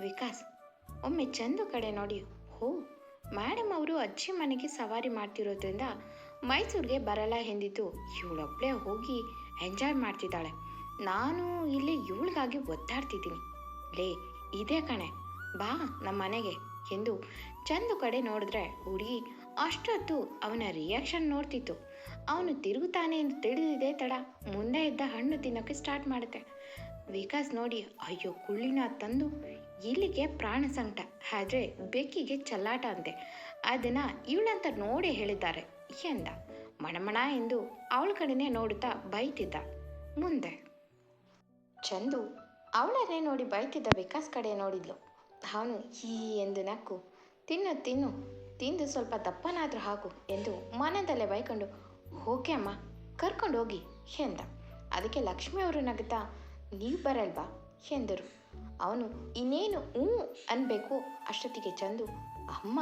ವಿಕಾಸ್, ಒಮ್ಮೆ ಚಂದು ಕಡೆ ನೋಡಿ. ಹೋ ಮೇಡಮ್ ಅವರು ಅಜ್ಜಿ ಮನೆಗೆ ಸವಾರಿ ಮಾಡ್ತಿರೋದ್ರಿಂದ ಮೈಸೂರಿಗೆ ಬರಲ್ಲ ಎಂದಿದ್ದು ಇವಳೊಬ್ಬಳೇ ಹೋಗಿ ಎಂಜಾಯ್ ಮಾಡ್ತಿದ್ದಾಳೆ. ನಾನು ಇಲ್ಲಿ ಇವಳಿಗಾಗಿ ಒದ್ದಾಡ್ತಿದ್ದೀನಿ. ಲೇ, ಇದೇ ಕಣೆ, ಬಾ ನಮ್ಮ ಮನೆಗೆ ಎಂದು ಚಂದು ಕಡೆ ನೋಡಿದ್ರೆ ಹುಡುಗಿ ಅಷ್ಟೊತ್ತು ಅವನ ರಿಯಾಕ್ಷನ್ ನೋಡ್ತಿತ್ತು. ಅವನು ತಿರುಗುತ್ತಾನೆ ಎಂದು ತಿಳಿದಿದೆ ತಡ. ಮುಂದೆ ಇದ್ದ ಹಣ್ಣು ತಿನ್ನೋಕೆ ಸ್ಟಾರ್ಟ್ ಮಾಡುತ್ತೆ. ವಿಕಾಸ್ ನೋಡಿ, ಅಯ್ಯೋ, ಕುಳ್ಳಿನ ತಂದು ಇಲ್ಲಿಗೆ ಪ್ರಾಣ ಸಂಕಟ. ಆದರೆ ಬೆಕ್ಕಿಗೆ ಚಲ್ಲಾಟ ಅಂತೆ. ಅದನ್ನ ಇವಳಂತ ನೋಡಿ ಹೇಳಿದ್ದಾರೆ ಎಂದ. ಮಣಮಣ ಎಂದು ಅವಳ ಕಡೆನೇ ನೋಡುತ್ತಾ ಬೈತಿದ್ದ. ಮುಂದೆ. ಚಂದು, ಅವಳನ್ನೇ ನೋಡಿ ಬೈತಿದ್ದ ವಿಕಾಸ್ ಕಡೆ ನೋಡಿದ್ಲು. ಅವನು, ಹೀ ಎಂದು ನಕ್ಕು. ತಿನ್ನು ತಿನ್ನು. ತಿಂದು ಸ್ವಲ್ಪ ದಪ್ಪನಾದರೂ ಹಾಕು ಎಂದು ಮನದಲ್ಲೇ ಬೈಕೊಂಡು, ಓಕೆ ಅಮ್ಮ ಕರ್ಕೊಂಡು ಹೋಗಿ ಎಂದ. ಅದಕ್ಕೆ ಲಕ್ಷ್ಮಿ ಅವರು ನಗುತ್ತಾ ನೀವು ಬರಲ್ವಾ? ಎಂದರು. ಅವನು ಇನ್ನೇನು ಹ್ಞೂ ಅನ್ಬೇಕು? ಅಷ್ಟೊತ್ತಿಗೆ ಚಂದು, ಅಮ್ಮ,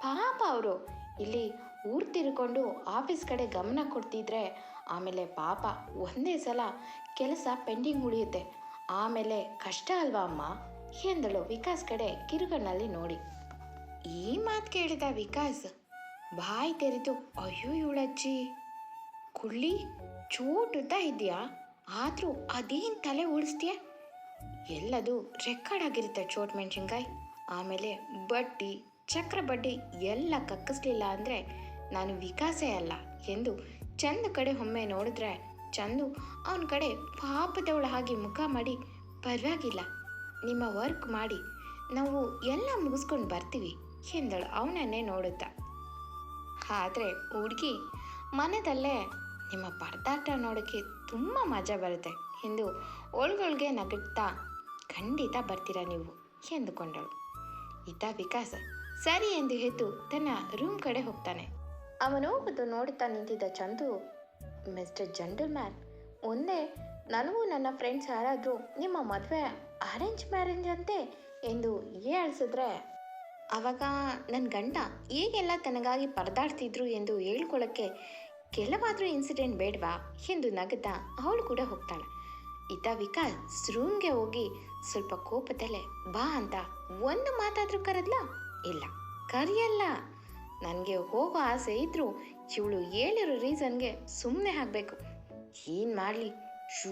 ಪಾಪ ಅವರು. ಇಲ್ಲಿ ಊರು ತಿರ್ಕೊಂಡು ಆಫೀಸ್ ಕಡೆ ಗಮನ ಕೊಡ್ತಿದ್ರೆ ಆಮೇಲೆ ಪಾಪ ಒಂದೇ ಸಲ ಕೆಲಸ ಪೆಂಡಿಂಗ್ ಉಳಿಯುತ್ತೆ. ಆಮೇಲೆ ಕಷ್ಟ ಅಲ್ವಾ ಅಮ್ಮ? ಎಂದಳು ವಿಕಾಸ್ ಕಡೆ ಕಿರುಗಣ್ಣಲ್ಲಿ ನೋಡಿ. ಈ ಮಾತು ಕೇಳಿದ ವಿಕಾಸ್, ಬಾಯಿ ತೆರೆದು, ಅಯ್ಯೋ ಇವಳಜ್ಜಿ, ಕುಳ್ಳಿ ಚೂಟುತ್ತಾ ಇದೆಯಾ ಆದರೂ ಅದೇನು ತಲೆ ಉಳಿಸ್ತೀಯ ಎಲ್ಲದು ರೆಕಾರ್ಡ್ ಆಗಿರುತ್ತೆ ಚೋಟ್ ಮೆಣಸಿನ್ಕಾಯಿ. ಆಮೇಲೆ ಬಡ್ಡಿ, ಚಕ್ರ ಬಡ್ಡಿ ಎಲ್ಲ ಕಕ್ಕಿಸ್ಲಿಲ್ಲ ಅಂದರೆ ನಾನು ವಿಕಾಸೇ ಅಲ್ಲ ಎಂದು ಚಂದ ಕಡೆ ಒಮ್ಮೆ ನೋಡಿದ್ರೆ ಚಂದು ಅವನ ಕಡೆ ಪಾಪದವಳ ಹಾಗೆ ಮುಖ ಮಾಡಿ, ಪರವಾಗಿಲ್ಲ, ನಿಮ್ಮ ವರ್ಕ್ ಮಾಡಿ, ನಾವು ಎಲ್ಲ ಮುಗಿಸ್ಕೊಂಡು ಬರ್ತೀವಿ, ಎಂದಳು ಅವನನ್ನೇ ನೋಡುತ್ತಾ. ಆದರೆ ಹುಡುಗಿ ಮನದಲ್ಲೇ ನಿಮ್ಮ ಪರದಾಟ ನೋಡೋಕ್ಕೆ ತುಂಬ ಮಜಾ ಬರುತ್ತೆ. ಎಂದು ಒಳ್ಗೊಳ್ಗೆ ನಗುತ್ತಾ, ಖಂಡಿತ ಬರ್ತೀರಾ ನೀವು? ಎಂದುಕೊಂಡಳು. ಇದ್ದ ವಿಕಾಸ, ಸರಿ, ಎಂದು ಎದ್ದು ತನ್ನ ರೂಮ್ ಕಡೆ ಹೋಗ್ತಾನೆ. ಅವನು ಹೋಗುದು ನೋಡುತ್ತಾ ನಿಂತಿದ್ದ ಚಂದು, ಮಿಸ್ಟರ್ ಜಂಡಲ್ ಮ್ಯಾನ್ ಒಂದೇ ನನಗೂ ನನ್ನ ಫ್ರೆಂಡ್ಸ್ ಯಾರಾದರೂ ನಿಮ್ಮ ಮದುವೆ ಅರೇಂಜ್ ಮ್ಯಾರೇಜ್ ಅಂತೆ? ಎಂದು ಹೇಳಿಸಿದ್ರೆ ಆವಾಗ ನನ್ನ ಗಂಡ ಹೇಗೆಲ್ಲ ತನಗಾಗಿ ಪರದಾಡ್ತಿದ್ರು ಎಂದು ಹೇಳ್ಕೊಳ್ಳೋಕ್ಕೆ ಕೆಲವಾದರೂ ಇನ್ಸಿಡೆಂಟ್ ಬೇಡವಾ? ಎಂದು ನಗದ ಅವಳು ಕೂಡ ಹೋಗ್ತಾಳೆ. ಇತ ವಿಕಾಸ್ ರೂಮ್ಗೆ ಹೋಗಿ ಸ್ವಲ್ಪ ಕೋಪದಲ್ಲೇ, ಬಾ ಅಂತ ಒಂದು ಮಾತಾದರೂ ಕರೆದ್ಲ? ಇಲ್ಲ. ಕರಿಯಲ್ಲ. ನನಗೆ ಹೋಗೋ ಆಸೆ ಇದ್ದರೂ ಇವಳು ಹೇಳಿರೋ ರೀಸನ್ಗೆ ಸುಮ್ಮನೆ ಆಗಬೇಕು ಏನು ಮಾಡಲಿ? ಶೂ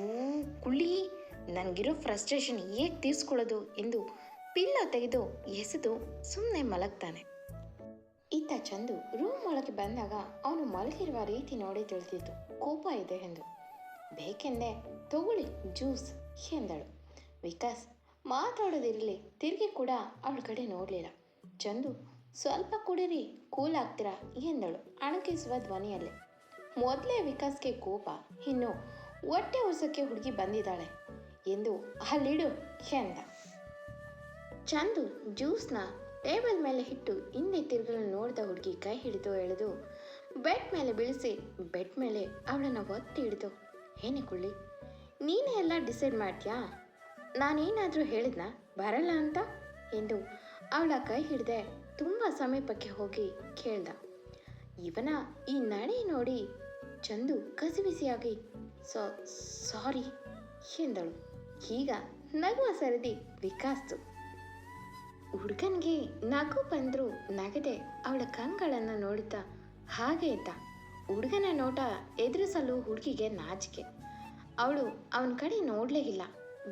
ಕುಳಿ ನನಗಿರೋ ಫ್ರಸ್ಟ್ರೇಷನ್ ಹೇಗೆ ತೀರಿಸ್ಕೊಳ್ಳೋದು? ಎಂದು ಪಿಲ್ಲೋ ತೆಗೆದು ಎಸೆದು ಸುಮ್ಮನೆ ಮಲಗ್ತಾನೆ. ಇತ್ತ ಚಂದು ರೂಮ್ ಒಳಗೆ ಬಂದಾಗ ಅವನು ಮಲಗಿರುವ ರೀತಿ ನೋಡಿ ತಿಳಿದಿತ್ತು. ಕೋಪ ಇದೆ ಎಂದು. ಬೇಕೆಂದೇ ತಗೊಳ್ಳಿ, ಜ್ಯೂಸ್ ಎಂದಳು. ವಿಕಾಸ್, ಮಾತಾಡೋದಿರಲಿ, ತಿರುಗಿ ಕೂಡ ಅವಳ ಕಡೆ ನೋಡಲಿಲ್ಲ. ಚಂದು, ಸ್ವಲ್ಪ ಕುಡಿರಿ, ಕೂಲ್ ಆಗ್ತೀರಾ ಎಂದಳು ಅಣಕಿಸುವ ಧ್ವನಿಯಲ್ಲಿ. ಮೊದಲೇ ವಿಕಾಸ್ಗೆ ಕೋಪ, ಇನ್ನು ಹೊಟ್ಟೆ ಉರ್ಸೋಕ್ಕೆ ಹುಡುಗಿ ಬಂದಿದ್ದಾಳೆ. ಎಂದು, ಅಲ್ಲಿಡು ಎಂದ. ಚಂದು, ಜ್ಯೂಸ್ನ ಟೇಬಲ್ ಮೇಲೆ ಇಟ್ಟು ಹಿಂದೆ ತಿರುಗಲು ನೋಡಿದ ಹುಡುಗಿ ಕೈ ಹಿಡಿದು ಎಳೆದು ಬೆಡ್ ಮೇಲೆ ಬೀಳಿಸಿ, ಬೆಡ್ ಮೇಲೆ ಅವಳನ್ನು ಒತ್ತಿ ಹಿಡಿದು, ಏನೇ ಕುಳ್ಳಿ, ನೀನೇ ಎಲ್ಲ ಡಿಸೈಡ್ ಮಾಡ್ತೀಯಾ? ನಾನೇನಾದರೂ ಹೇಳಿದ್ನ? ಬರಲ್ಲ ಅಂತ? ಎಂದು ಅವಳ ಕೈ ಹಿಡಿದೆ ತುಂಬ ಸಮೀಪಕ್ಕೆ ಹೋಗಿ ಕೇಳ್ದ. ಇವನ ಈ ನಡೆ ನೋಡಿ ಚಂದು ಕಸಿಬಿಸಿಯಾಗಿ ಸೊ ಸಾರಿ ಎಂದಳು. ಈಗ ನಗುವ ಸರದಿ ವಿಕಾಸ್ತು ಹುಡುಗನಿಗೆ ನಗು ಬಂದರೂ ನಗದೆ ಅವಳ ಕಂಗಳನ್ನು ನೋಡುತ್ತಾ, ಹಾಗೆ ಇದ್ದ ಹುಡುಗನ ನೋಟ ಎದುರಿಸಲು ಹುಡುಗಿಗೆ ನಾಚಿಕೆ. ಅವಳು ಅವನ ಕಡೆ ನೋಡಲೇ ಇಲ್ಲ.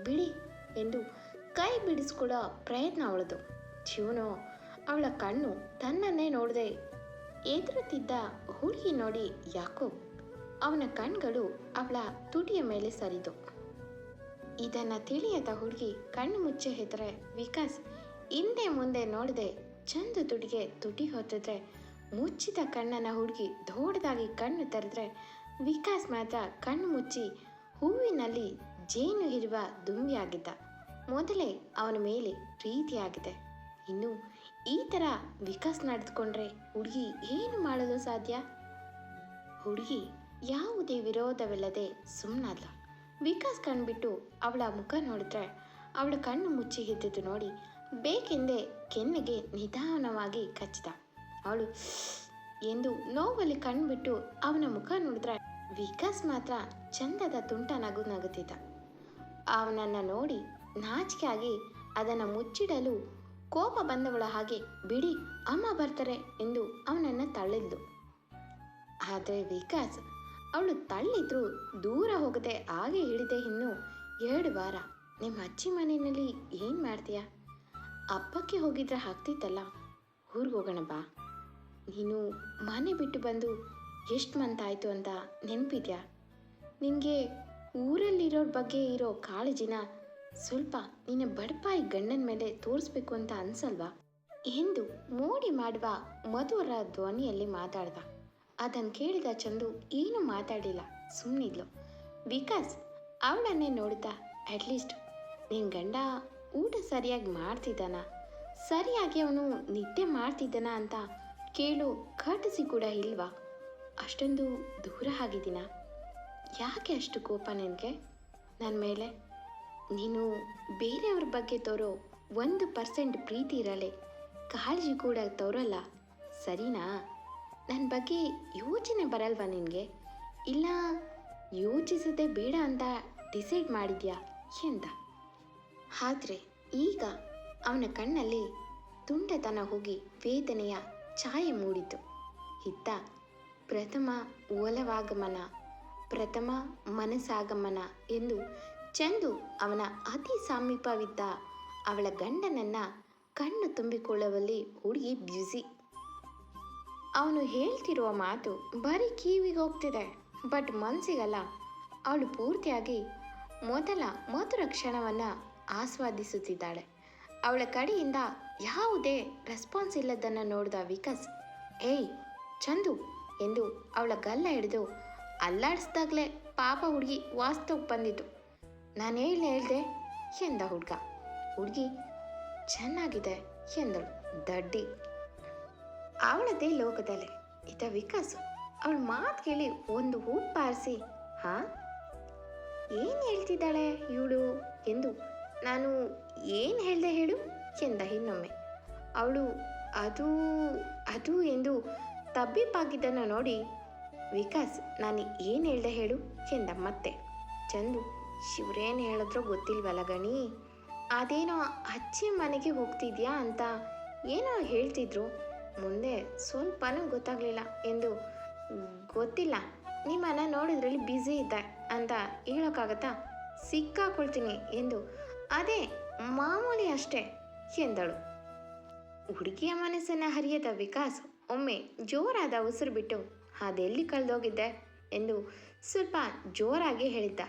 ಬಿಡಿ ಎಂದು ಕೈ ಬಿಡಿಸ್ಕೊಳ್ಳೋ ಪ್ರಯತ್ನ ಅವಳದು. ಶಿವನು ಅವಳ ಕಣ್ಣು ತನ್ನನ್ನೇ ನೋಡದೆ ಎದುರುತ್ತಿದ್ದ ಹುಡುಗಿ ನೋಡಿ ಯಾಕೋ ಅವನ ಕಣ್ಗಳು ಅವಳ ತುಟಿಯ ಮೇಲೆ ಸರಿದು. ಇದನ್ನ ತಿಳಿಯದ ಹುಡುಗಿ ಕಣ್ಣು ಮುಚ್ಚೆ ಹೆದರೆ, ವಿಕಾಸ್ ಹಿಂದೆ ಮುಂದೆ ನೋಡದೆ ಚಂದು ತುಟಿಗೆ ತುಟಿ ಹೊತ್ತಿದ್ರೆ, ಮುಚ್ಚಿದ ಕಣ್ಣನ ಹುಡುಗಿ ದೊಡ್ಡದಾಗಿ ಕಣ್ಣು ತೆರೆದ್ರೆ ವಿಕಾಸ್ ಮಾತ್ರ ಕಣ್ಣು ಮುಚ್ಚಿ ಹೂವಿನಲ್ಲಿ ಜೇನು ಇರುವ ದುಂಬಿಯಾಗಿದ್ದ. ಮೊದಲೇ ಅವನ ಮೇಲೆ ಪ್ರೀತಿಯಾಗಿದೆ ಇನ್ನು ಈ ಥರ ವಿಕಾಸ್ ನಡೆದುಕೊಂಡ್ರೆ ಹುಡುಗಿ ಏನು ಮಾಡಲು ಸಾಧ್ಯ? ಹುಡುಗಿ ಯಾವುದೇ ವಿರೋಧವಿಲ್ಲದೆ ಸುಮ್ಮನಲ್ಲ ವಿಕಾಸ್ ಕಣ್ಬಿಟ್ಟು ಅವಳ ಮುಖ ನೋಡಿದ್ರೆ ಅವಳ ಕಣ್ಣು ಮುಚ್ಚಿ ಇದ್ದಿದ್ದು ನೋಡಿ ಬೇಕೆಂದೇ ಕೆನ್ನೆಗೆ ನಿಧಾನವಾಗಿ ಕಚ್ಚಿದ. ಅವಳು ಎಂದು ನೋವಲ್ಲಿ ಕಣ್ಬಿಟ್ಟು ಅವನ ಮುಖ ನೋಡಿದ್ರೆ ವಿಕಾಸ್ ಮಾತ್ರ ಚಂದದ ತುಂಟ ನಗು ನಗುತ್ತಿದ್ದ. ಅವನನ್ನು ನೋಡಿ ನಾಚಿಕೆ ಆಗಿ ಅದನ್ನು ಮುಚ್ಚಿಡಲು ಕೋಪ ಬಂದವಳ ಹಾಗೆ, ಬಿಡಿ, ಅಮ್ಮ ಬರ್ತಾರೆ ಎಂದು ಅವನನ್ನು ತಳ್ಳಿದ್ಲು. ಆದರೆ ವಿಕಾಸ್, ಅವಳು ತಳ್ಳಿದ್ರು ದೂರ ಹೋಗದೆ ಹಾಗೆ ಹಿಡಿದೆ ಇನ್ನು ಎರಡು ವಾರ. ನಿಮ್ಮ ಅಜ್ಜಿ ಮನೆಯಲ್ಲಿ ಏನು ಮಾಡ್ತೀಯ? ಅಪ್ಪಕ್ಕೆ ಹೋಗಿದ್ರೆ ಆಗ್ತಿತ್ತಲ್ಲ? ಊರಿಗೆ ಹೋಗೋಣ ಬಾ. ನೀನು ಮನೆ ಬಿಟ್ಟು ಬಂದು ಎಷ್ಟು ಮಂತ್ ಆಯಿತು ಅಂತ ನೆನಪಿದ್ಯಾ? ನಿನಗೆ ಊರಲ್ಲಿರೋರ ಬಗ್ಗೆ ಇರೋ ಕಾಳಜಿನ ಸ್ವಲ್ಪ ನಿನ್ನ ಬಡಪಾಯಿ ಗಂಡನ ಮೇಲೆ ತೋರಿಸ್ಬೇಕು ಅಂತ ಅನ್ಸಲ್ವಾ? ಎಂದು ಮೋಡಿ ಮಾಡುವ ಮಧುರ ಧ್ವನಿಯಲ್ಲಿ ಮಾತಾಡ್ದ. ಅದನ್ನು ಕೇಳಿದ ಚಂದು ಏನು ಮಾತಾಡಿಲ್ಲ. ಸುಮ್ಮನಿದ್ಲು ವಿಕಾಸ್, ಅವಳನ್ನೇ ನೋಡ್ತಾ, ಅಟ್ಲೀಸ್ಟ್ ನಿನ್ನ ಗಂಡ ಊಟ ಸರಿಯಾಗಿ ಮಾಡ್ತಿದ್ದಾನ? ಸರಿಯಾಗಿ ಅವನು ನಿದ್ದೆ ಮಾಡ್ತಿದ್ದಾನ ಅಂತ ಕೇಳು ಕಟಸಿ ಕೂಡ ಇಲ್ವಾ? ಅಷ್ಟೊಂದು ದೂರ ಆಗಿದ್ದೀನ? ಯಾಕೆ ಅಷ್ಟು ಕೋಪ ನಿನಗೆ? ನನ್ನ ಮೇಲೆ ನೀನು ಬೇರೆಯವ್ರ ಬಗ್ಗೆ ತೋರೋ ಒಂದು ಪರ್ಸೆಂಟ್ ಪ್ರೀತಿ ಇರಲೇ. ಕಾಳಜಿ ಕೂಡ ತೋರಲ್ಲ, ಸರಿನಾ? ನನ್ನ ಬಗ್ಗೆ ಯೋಚನೆ ಬರಲ್ವಾ ನಿನಗೆ? ಇಲ್ಲ ಯೋಚಿಸದೆ ಬೇಡ ಅಂತ ಡಿಸೈಡ್ ಮಾಡಿದ್ಯಾ ಎಂದ? ಆದರೆ ಈಗ ಅವನ ಕಣ್ಣಲ್ಲಿ ತುಂಟತನ ಹೋಗಿ ವೇದನೆಯ ಛಾಯೆ ಮೂಡಿತು. ಇತ್ತ ಪ್ರಥಮ ಒಲವಾಗಮನ ಪ್ರಥಮ ಮನಸ್ಸಾಗಮನ ಎಂದು ಚಂದು ಅವನ ಅತಿ ಸಮೀಪವಿದ್ದ ಅವಳ ಗಂಡನನ್ನ ಕಣ್ಣು ತುಂಬಿಕೊಳ್ಳುವಲ್ಲಿ ಹುಡುಗಿ ಬ್ಯುಸಿ. ಅವನು ಹೇಳ್ತಿರುವ ಮಾತು ಬರೀ ಕಿವಿಗೆ ಹೋಗ್ತಿದೆ, ಬಟ್ ಮನಸ್ಸಿಗಲ್ಲ ಅವಳು ಪೂರ್ತಿಯಾಗಿ ಮೊದಲ ಮಧುರ ಕ್ಷಣವನ್ನು ಆಸ್ವಾದಿಸುತ್ತಿದ್ದಾಳೆ. ಅವಳ ಕಡೆಯಿಂದ ಯಾವುದೇ ರೆಸ್ಪಾನ್ಸ್ ಇಲ್ಲದನ್ನು ನೋಡಿದ ವಿಕಾಸ್, ಏಯ್, ಚಂದು, ಎಂದು ಅವಳ ಗಲ್ಲ ಹಿಡಿದು ಅಲ್ಲಾಡಿಸ್ದಾಗಲೇ ಪಾಪ ಹುಡುಗಿ ವಾಸ್ತವಕ್ಕೆ ಬಂದಿತು ನಾನು ಹೇಳಿ ಹೇಳಿದೆ, ಎಂದ ಹುಡುಗ. ಹುಡುಗಿ, ಚೆನ್ನಾಗಿದೆ, ಎಂದಳು ದಡ್ಡಿ. ಅವಳದೇ ಲೋಕದಲ್ಲಿ ಇದ್ದ ವಿಕಾಸ್ ಅವಳ ಮಾತು ಕೇಳಿ ಒಂದು ಹೂ ಪಾರಿಸಿ, ಹಾ, ಏನು ಹೇಳ್ತಿದ್ದಾಳೆ ಇವಳು? ಎಂದು ನಾನು ಏನು ಹೇಳ್ದೆ ಹೇಳು? ಎಂದ ಇನ್ನೊಮ್ಮೆ. ಅವಳು ಅದು ಅದು ಎಂದು ತಬ್ಬಿಬ್ಬಾಗಿದ್ದನ್ನು ನೋಡಿ, ವಿಕಾಸ್, ನಾನು ಏನು ಹೇಳ್ದೆ ಹೇಳು? ಎಂದ ಮತ್ತೆ. ಚಂದು, ಶಿವ್ರೇನು ಹೇಳಿದ್ರೋ ಗೊತ್ತಿಲ್ವಲ್ಲ ಗಣಿ? ಅದೇನೋ ಅಚ್ಚಿ ಮನೆಗೆ ಹೋಗ್ತಿದ್ಯಾ ಅಂತ ಏನೋ ಹೇಳ್ತಿದ್ರು. ಮುಂದೆ ಸ್ವಲ್ಪನೂ ಗೊತ್ತಾಗಲಿಲ್ಲ ಎಂದು ಗೊತ್ತಿಲ್ಲ. ನಿಮ್ಮನ್ನ ನೋಡಿದ್ರಲ್ಲಿ ಬ್ಯುಸಿ ಇದ್ದ ಅಂತ ಹೇಳೋಕ್ಕಾಗತ್ತಾ? ಸಿಕ್ಕಾಕೊಳ್ತೀನಿ ಎಂದು ಅದೇ, ಮಾಮೂಲಿ ಅಷ್ಟೇ, ಎಂದಳು. ಹುಡುಗಿಯ ಮನಸ್ಸನ್ನು ಹರಿಯದ ವಿಕಾಸ್ ಒಮ್ಮೆ ಜೋರಾದ ಉಸಿರು ಬಿಟ್ಟು, ಅದೆಲ್ಲಿ ಕಳೆದೋಗಿದ್ದೆ? ಎಂದು ಸ್ವಲ್ಪ ಜೋರಾಗಿ ಹೇಳಿದ್ದ.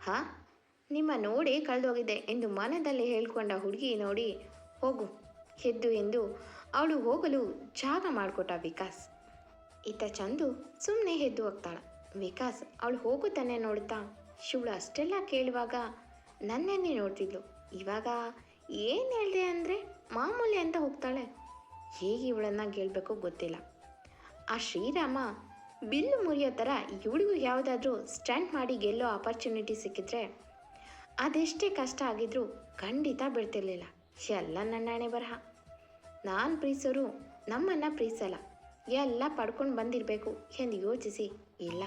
ಹಾ, ನಿಮ್ಮ ನೋಡಿ ಕಳೆದೋಗಿದೆ ಎಂದು ಮನದಲ್ಲಿ ಹೇಳ್ಕೊಂಡ ಹುಡುಗಿ ನೋಡಿ, ಹೋಗು, ಎದ್ದು ಎಂದು ಅವಳು ಹೋಗಲು ಜಾಗ ಮಾಡಿಕೊಟ್ಟ ವಿಕಾಸ್. ಇತ್ತ ಚಂದು ಸುಮ್ಮನೆ ಎದ್ದು ಹೋಗ್ತಾಳ. ವಿಕಾಸ್ ಅವಳು ಹೋಗುತ್ತಾನೆ ನೋಡ್ತಾ ಶಿವಳು ಅಷ್ಟೆಲ್ಲ ಕೇಳುವಾಗ ನನ್ನೆನ್ನೇ ನೋಡ್ತಿದ್ಲು. ಇವಾಗ ಏನು ಹೇಳಿದೆ ಅಂದರೆ ಮಾಮೂಲಿ ಅಂತ ಹೋಗ್ತಾಳೆ. ಹೇಗೆ ಇವಳನ್ನು ಗೆಲ್ಲಬೇಕು ಗೊತ್ತಿಲ್ಲ. ಆ ಶ್ರೀರಾಮ ಬಿಲ್ಲು ಮುರಿಯೋ ಥರ ಇವಳಿಗೂ ಯಾವುದಾದ್ರೂ ಸ್ಟ್ಯಾಂಡ್ ಮಾಡಿ ಗೆಲ್ಲೋ ಆಪರ್ಚುನಿಟಿ ಸಿಕ್ಕಿದ್ರೆ ಅದೆಷ್ಟೇ ಕಷ್ಟ ಆಗಿದ್ರೂ ಖಂಡಿತ ಬಿಡ್ತಿರ್ಲಿಲ್ಲ ಎಲ್ಲ ನನ್ನಾಣೆ ಬರಹ. ನಾನು ಪ್ರೀಸೋರು ನಮ್ಮನ್ನು ಪ್ರೀಸಲ್ಲ. ಎಲ್ಲ ಪಡ್ಕೊಂಡು ಬಂದಿರಬೇಕು ಎಂದು ಯೋಚಿಸಿ ಇಲ್ಲ.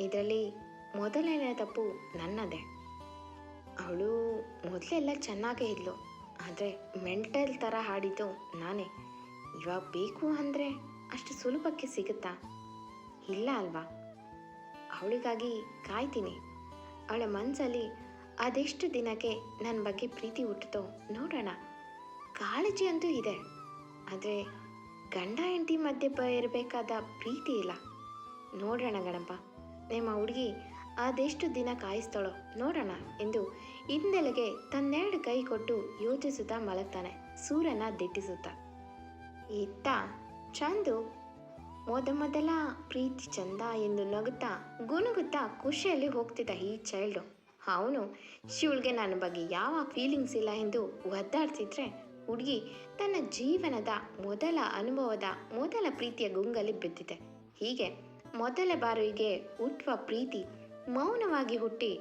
ಇದರಲ್ಲಿ ಮೊದಲನೇ ತಪ್ಪು ನನ್ನದೇ. ಅವಳು ಮೊದಲೆಲ್ಲ ಚೆನ್ನಾಗೇ ಇದ್ಲು, ಆದರೆ ಮೆಂಟಲ್ ಥರ ಹಾಡಿದ್ದು ನಾನೇ. ಇವಾಗ ಬೇಕು ಅಂದರೆ ಅಷ್ಟು ಸುಲಭಕ್ಕೆ ಸಿಗುತ್ತಾ? ಇಲ್ಲ ಅಲ್ವಾ? ಅವಳಿಗಾಗಿ ಕಾಯ್ತೀನಿ. ಅವಳ ಮನಸ್ಸಲ್ಲಿ ಅದೆಷ್ಟು ದಿನಕ್ಕೆ ನನ್ನ ಬಗ್ಗೆ ಪ್ರೀತಿ ಹುಟ್ಟುತ್ತೋ ನೋಡೋಣ. ಕಾಳಜಿ ಅಂತೂ ಇದೆ, ಆದರೆ ಗಂಡ ಹೆಂಡತಿ ಮಧ್ಯೆ ಬ ಇರಬೇಕಾದ ಪ್ರೀತಿ ಇಲ್ಲ. ನೋಡೋಣ ಗಣಪ, ನಿಮ್ಮ ಹುಡುಗಿ ಅದೆಷ್ಟು ದಿನ ಕಾಯಿಸ್ತಾಳೋ ನೋಡೋಣ ಎಂದು ಹಿಂದೆಲೆಗೆ ತನ್ನೆರಡು ಕೈ ಕೊಟ್ಟು ಯೋಚಿಸುತ್ತಾ ಮಲಗ್ತಾನೆ. ಸೂರ್ಯನ ದಿಟ್ಟಿಸುತ್ತ. ಇತ್ತ, ಚಂದು. ಮೊದ ಮೊದಲ ಪ್ರೀತಿ ಚಂದ ಎಂದು ನಗುತ್ತಾ ಗುನುಗುತ್ತಾ ಖುಷಿಯಲ್ಲಿ ಹೋಗ್ತಿದ್ದ ಈ ಚೈಲ್ಡು ಅವನು ಶಿವಳಿಗೆ ನನ್ನ ಬಗ್ಗೆ ಯಾವ ಫೀಲಿಂಗ್ಸ್ ಇಲ್ಲ ಎಂದು ಒದ್ದಾಡ್ತಿದ್ರೆ ಹುಡುಗಿ ತನ್ನ ಜೀವನದ ಮೊದಲ ಅನುಭವದ ಮೊದಲ ಪ್ರೀತಿಯ ಗುಂಗಲ್ಲಿ ಬಿದ್ದಿದೆ. ಹೀಗೆ ಮೊದಲ ಬಾರಿಗೆ ಹುಟ್ಟುವ ಪ್ರೀತಿ ಮೌನವಾಗಿ ಹುಟ್ಟಿ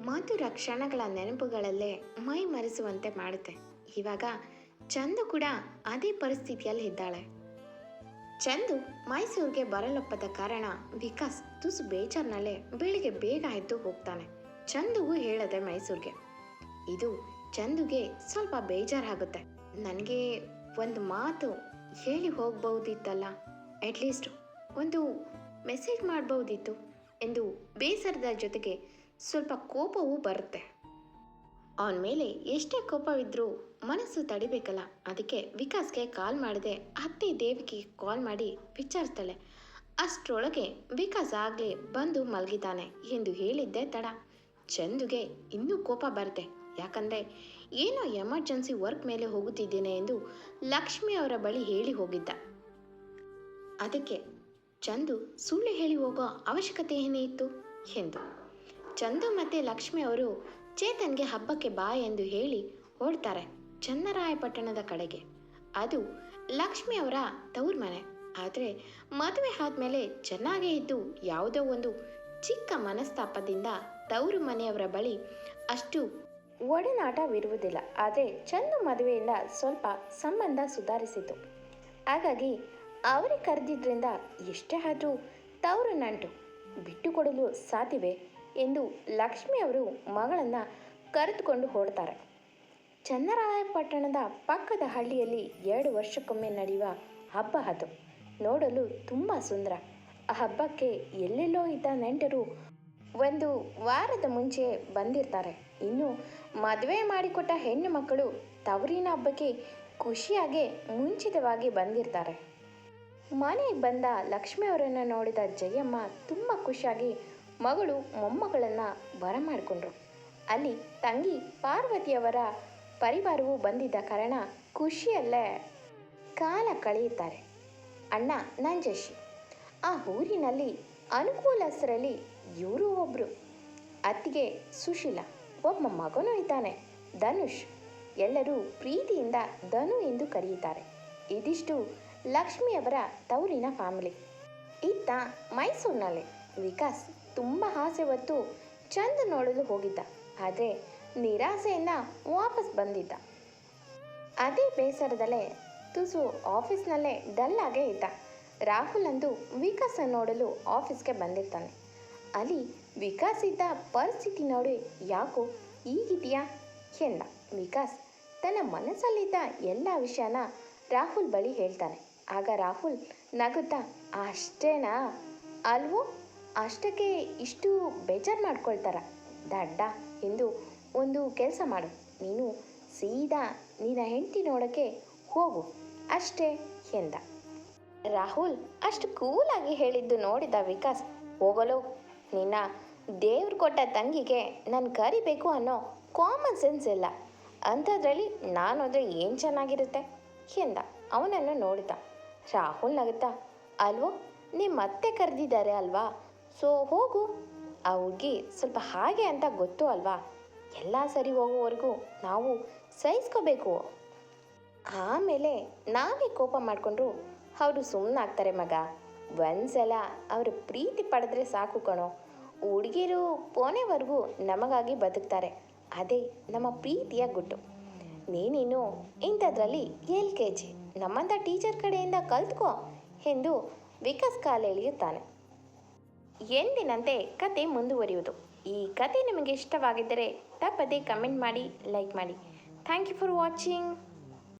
ಮಧುರ ಕ್ಷಣಗಳ ನೆನಪುಗಳಲ್ಲೇ ಮೈ ಮರೆಸುವಂತೆ ಮಾಡುತ್ತೆ. ಇವಾಗ ಚಂದು ಕೂಡ ಅದೇ ಪರಿಸ್ಥಿತಿಯಲ್ಲಿ ಇದ್ದಾಳೆ. ಚಂದು ಮೈಸೂರಿಗೆ ಬರಲೊಪ್ಪದ ಕಾರಣ ವಿಕಾಸ್ ತುಸು ಬೇಜಾರ್ನಲ್ಲೇ ಬೆಳಿಗ್ಗೆ ಬೇಗ ಎದ್ದು ಹೋಗ್ತಾನೆ. ಚಂದುಗೂ ಹೇಳದೆ ಮೈಸೂರಿಗೆ. ಇದು ಚಂದುಗೆ ಸ್ವಲ್ಪ ಬೇಜಾರಾಗುತ್ತೆ. ನನಗೆ ಒಂದು ಮಾತು ಹೇಳಿ ಹೋಗ್ಬಹುದಿತ್ತಲ್ಲ? ಅಟ್ಲೀಸ್ಟ್ ಒಂದು ಮೆಸೇಜ್ ಮಾಡಬಹುದಿತ್ತು ಎಂದು ಬೇಸರದ ಜೊತೆಗೆ ಸ್ವಲ್ಪ ಕೋಪವೂ ಬರುತ್ತೆ. ಅವನ ಮೇಲೆ ಎಷ್ಟೇ ಕೋಪವಿದ್ರೂ ಮನಸ್ಸು ತಡಿಬೇಕಲ್ಲ. ಅದಕ್ಕೆ ವಿಕಾಸ್ಗೆ ಕಾಲ್ ಮಾಡಿದೆ ಅತ್ತೆ ದೇವಿಗೆ ಕಾಲ್ ಮಾಡಿ ವಿಚಾರಿಸ್ತಾಳೆ. ಅಷ್ಟರೊಳಗೆ ವಿಕಾಸ್ ಆಗಲೇ ಬಂದು ಮಲಗಿದ್ದಾನೆ ಎಂದು ಹೇಳಿದ್ದೆ ತಡ. ಚಂದುಗೆ ಇನ್ನೂ ಕೋಪ ಬರುತ್ತೆ. ಯಾಕಂದರೆ ಏನೋ ಎಮರ್ಜೆನ್ಸಿ ವರ್ಕ್ ಮೇಲೆ ಹೋಗುತ್ತಿದ್ದೇನೆ ಎಂದು ಲಕ್ಷ್ಮಿ ಅವರ ಬಳಿ ಹೇಳಿ ಹೋಗಿದ್ದ. ಅದಕ್ಕೆ ಚಂದು ಸುಳ್ಳು ಹೇಳಿ ಹೋಗೋ ಅವಶ್ಯಕತೆ ಏನೇ ಇತ್ತು? ಎಂದು ಚಂದು ಮತ್ತು ಲಕ್ಷ್ಮಿ ಅವರು ಚೇತನ್ಗೆ ಹಬ್ಬಕ್ಕೆ ಬಾ ಎಂದು ಹೇಳಿ ಓಡ್ತಾರೆ ಚನ್ನರಾಯಪಟ್ಟಣದ ಕಡೆಗೆ. ಅದು ಲಕ್ಷ್ಮಿ ಅವರ ತವ್ರ ಮನೆ. ಆದರೆ ಮದುವೆ ಆದಮೇಲೆ ಚೆನ್ನಾಗೇ ಇದ್ದು ಯಾವುದೋ ಒಂದು ಚಿಕ್ಕ ಮನಸ್ತಾಪದಿಂದ ತವರು ಮನೆಯವರ ಬಳಿ ಅಷ್ಟು ಒಡನಾಟವಿರುವುದಿಲ್ಲ. ಆದರೆ ಚಂದು ಮದುವೆಯಿಂದ ಸ್ವಲ್ಪ ಸಂಬಂಧ ಸುಧಾರಿಸಿತು. ಹಾಗಾಗಿ ಅವರೇ ಕರೆದಿದ್ದರಿಂದ ಎಷ್ಟೇ ಆದರೂ ತವರು ನಂಟು ಬಿಟ್ಟುಕೊಡಲು ಸಾಧ್ಯವೇ? ಎಂದು ಲಕ್ಷ್ಮಿ ಅವರು ಮಗಳನ್ನು ಕರೆದುಕೊಂಡು ಹೊರಡ್ತಾರೆ. ಚನ್ನರಾಯಪಟ್ಟಣದ ಪಕ್ಕದ ಹಳ್ಳಿಯಲ್ಲಿ ಎರಡು ವರ್ಷಕ್ಕೊಮ್ಮೆ ನಡೆಯುವ ಹಬ್ಬ ಅದು. ನೋಡಲು ತುಂಬ ಸುಂದರ. ಆ ಹಬ್ಬಕ್ಕೆ ಎಲ್ಲೆಲ್ಲೋ ಇದ್ದ ನೆಂಟರು ಒಂದು ವಾರದ ಮುಂಚೆ ಬಂದಿರ್ತಾರೆ. ಇನ್ನು ಮದುವೆ ಮಾಡಿಕೊಟ್ಟ ಹೆಣ್ಣು ಮಕ್ಕಳು ತವರಿನ ಹಬ್ಬಕ್ಕೆ ಖುಷಿಯಾಗಿ ಮುಂಚಿತವಾಗಿ ಬಂದಿರ್ತಾರೆ. ಮನೆಗೆ ಬಂದ ಲಕ್ಷ್ಮಿಯವರನ್ನು ನೋಡಿದ ಜಯಮ್ಮ ತುಂಬ ಖುಷಿಯಾಗಿ ಮಗಳು ಮೊಮ್ಮಗಳನ್ನು ಬರಮಾಡಿಕೊಂಡ್ರು. ಅಲ್ಲಿ ತಂಗಿ ಪಾರ್ವತಿಯವರ ಪರಿವಾರವು ಬಂದಿದ್ದ ಕಾರಣ ಖುಷಿಯಲ್ಲೇ ಕಾಲ ಕಳೆಯುತ್ತಾರೆ. ಅಣ್ಣ ನಂಜಶಿ, ಆ ಊರಿನಲ್ಲಿ ಅನುಕೂಲಸ್ಥರಲ್ಲಿ ಇವರು ಒಬ್ಬರು ಅತ್ತಿಗೆ ಸುಶೀಲ, ಒಬ್ಬ ಮಗನೂ ಇದ್ದಾನೆ, ಧನುಷ್. ಎಲ್ಲರೂ ಪ್ರೀತಿಯಿಂದ ಧನು ಎಂದು ಕರೆಯುತ್ತಾರೆ. ಇದಿಷ್ಟು ಲಕ್ಷ್ಮಿಯವರ ತವರಿನ ಫ್ಯಾಮಿಲಿ ಇತ್ತ ಮೈಸೂರಿನಲ್ಲಿ ವಿಕಾಸ್. ತುಂಬ ಆಸೆ ಹೊತ್ತು ಚಂದ ನೋಡಲು ಹೋಗಿದ್ದ. ಆದರೆ ನಿರಾಸೆಯಿಂದ ವಾಪಸ್ ಬಂದಿದ್ದ. ಅದೇ ಬೇಸರದಲ್ಲೇ ತುಸು ಆಫೀಸ್ನಲ್ಲೇ ಡಲ್ಲಾಗೇ ಇದ್ದ. ರಾಹುಲ್ ಅಂದು ವಿಕಾಸ ನೋಡಲು ಆಫೀಸ್ಗೆ ಬಂದಿರ್ತಾನೆ. ಅಲ್ಲಿ ವಿಕಾಸ್ ಇದ್ದ ಪರಿಸ್ಥಿತಿ ನೋಡಿ ಯಾಕೋ ಈಗಿದೆಯಾ ಎಂದ ವಿಕಾಸ್ ತನ್ನ ಮನಸ್ಸಲ್ಲಿದ್ದ ಎಲ್ಲ ವಿಷಯನ ರಾಹುಲ್ ಬಳಿ ಹೇಳ್ತಾನೆ. ಆಗ ರಾಹುಲ್ ನಗುತ್ತಾ, ಅಷ್ಟೇನಾ? ಅಲ್ವೋ? ಅಷ್ಟಕ್ಕೆ ಇಷ್ಟು ಬೇಜಾರು ಮಾಡ್ಕೊಳ್ತಾರ. ದಡ್ಡ ಎಂದು ಒಂದು ಕೆಲಸ ಮಾಡು. ನೀನು ಸೀದಾ ನಿನ್ನ ಹೆಂಡತಿ ನೋಡೋಕ್ಕೆ ಹೋಗು. ಅಷ್ಟೇ ಎಂದ. ರಾಹುಲ್ ಅಷ್ಟು ಕೂಲಾಗಿ ಹೇಳಿದ್ದು ನೋಡಿದ ವಿಕಾಸ್, ಹೋಗಲು? ನಿನ್ನ ದೇವ್ರು ಕೊಟ್ಟ ತಂಗಿಗೆ ನಾನು ಕರಿಬೇಕು ಅನ್ನೋ ಕಾಮನ್ ಸೆನ್ಸ್ ಇಲ್ಲ. ಅಂಥದ್ರಲ್ಲಿ ನಾನು ಅಂದರೆ ಏನು ಚೆನ್ನಾಗಿರುತ್ತೆ? ಎಂದ. ಅವನನ್ನು ನೋಡಿದ. ರಾಹುಲ್ ನಗುತ್ತಾ, ಅಲ್ವೋ ನಿಮ್ಮ ಮತ್ತೆ ಕರೆದಿದ್ದಾರೆ ಅಲ್ವಾ? ಸೊ ಹೋಗು. ಆ ಹುಡುಗಿ ಸ್ವಲ್ಪ ಹಾಗೆ ಅಂತ ಗೊತ್ತು ಅಲ್ವಾ? ಎಲ್ಲ ಸರಿ ಹೋಗೋವರೆಗೂ ನಾವು ಸಹಿಸ್ಕೋಬೇಕು. ಆಮೇಲೆ ನಾವೇ ಕೋಪ ಮಾಡಿಕೊಂಡ್ರು ಅವರು ಸುಮ್ಮನಾಗ್ತಾರೆ ಮಗ. ಒಂದ್ಸಲ ಅವರು ಪ್ರೀತಿ ಪಡೆದ್ರೆ ಸಾಕು ಕಣೋ. ಹುಡುಗಿರು ಕೊನೆವರೆಗೂ ನಮಗಾಗಿ ಬದುಕ್ತಾರೆ. ಅದೇ ನಮ್ಮ ಪ್ರೀತಿಯ ಗುಟ್ಟು. ನೀನಿನ್ನು ಇಂಥದ್ರಲ್ಲಿ ಎಲ್ ಕೆ ಜಿ ನಮ್ಮಂಥ ಟೀಚರ್ ಕಡೆಯಿಂದ ಕಲ್ತ್ಕೋ ಎಂದು ವಿಕಾಸ್ ಕಾಲೆಳೆಯುತ್ತಾನೆ ಎಂದಿನಂತೆ ಕತೆ ಮುಂದುವರಿಯುವುದು. ಈ ಕತೆ ನಿಮಗೆ ಇಷ್ಟವಾಗಿದ್ದರೆ ತಪ್ಪದೆ ಕಮೆಂಟ್ ಮಾಡಿ, ಲೈಕ್ ಮಾಡಿ. Thank you for watching.